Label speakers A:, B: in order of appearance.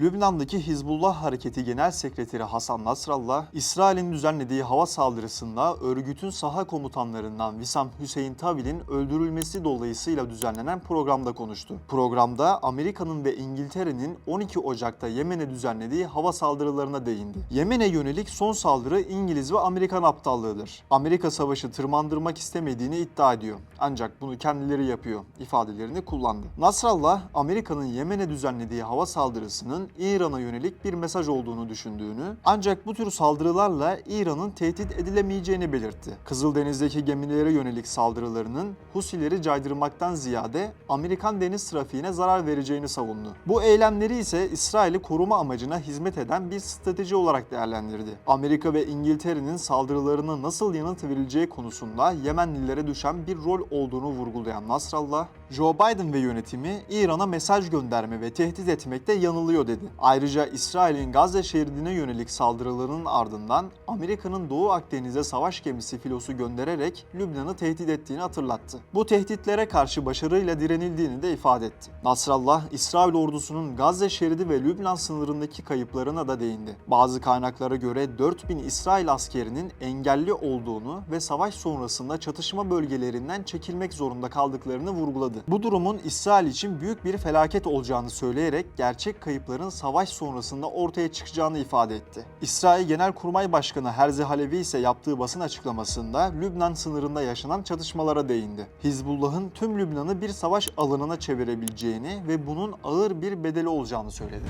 A: Lübnan'daki Hizbullah Hareketi Genel Sekreteri Hasan Nasrallah, İsrail'in düzenlediği hava saldırısında örgütün saha komutanlarından Visam Hüseyin Tavil'in öldürülmesi dolayısıyla düzenlenen programda konuştu. Programda Amerika'nın ve İngiltere'nin 12 Ocak'ta Yemen'e düzenlediği hava saldırılarına değindi. Yemen'e yönelik son saldırı İngiliz ve Amerikan aptallığıdır. Amerika savaşı tırmandırmak istemediğini iddia ediyor. Ancak bunu kendileri yapıyor ifadelerini kullandı. Nasrallah, Amerika'nın Yemen'e düzenlediği hava saldırısının İran'a yönelik bir mesaj olduğunu düşündüğünü, ancak bu tür saldırılarla İran'ın tehdit edilemeyeceğini belirtti. Kızıldeniz'deki gemilere yönelik saldırılarının Husileri caydırmaktan ziyade Amerikan deniz trafiğine zarar vereceğini savundu. Bu eylemleri ise İsrail'i koruma amacına hizmet eden bir strateji olarak değerlendirdi. Amerika ve İngiltere'nin saldırılarına nasıl yanıt verileceği konusunda Yemenlilere düşen bir rol olduğunu vurgulayan Nasrallah, Joe Biden ve yönetimi İran'a mesaj gönderme ve tehdit etmekte yanılıyor dedi. Ayrıca İsrail'in Gazze şeridine yönelik saldırılarının ardından Amerika'nın Doğu Akdeniz'e savaş gemisi filosu göndererek Lübnan'ı tehdit ettiğini hatırlattı. Bu tehditlere karşı başarıyla direnildiğini de ifade etti. Nasrallah, İsrail ordusunun Gazze şeridi ve Lübnan sınırındaki kayıplarına da değindi. Bazı kaynaklara göre 4000 İsrail askerinin engelli olduğunu ve savaş sonrasında çatışma bölgelerinden çekilmek zorunda kaldıklarını vurguladı. Bu durumun İsrail için büyük bir felaket olacağını söyleyerek gerçek kayıpların savaş sonrasında ortaya çıkacağını ifade etti. İsrail Genelkurmay Başkanı Herzi Halevi ise yaptığı basın açıklamasında Lübnan sınırında yaşanan çatışmalara değindi. Hizbullah'ın tüm Lübnan'ı bir savaş alanına çevirebileceğini ve bunun ağır bir bedeli olacağını söyledi.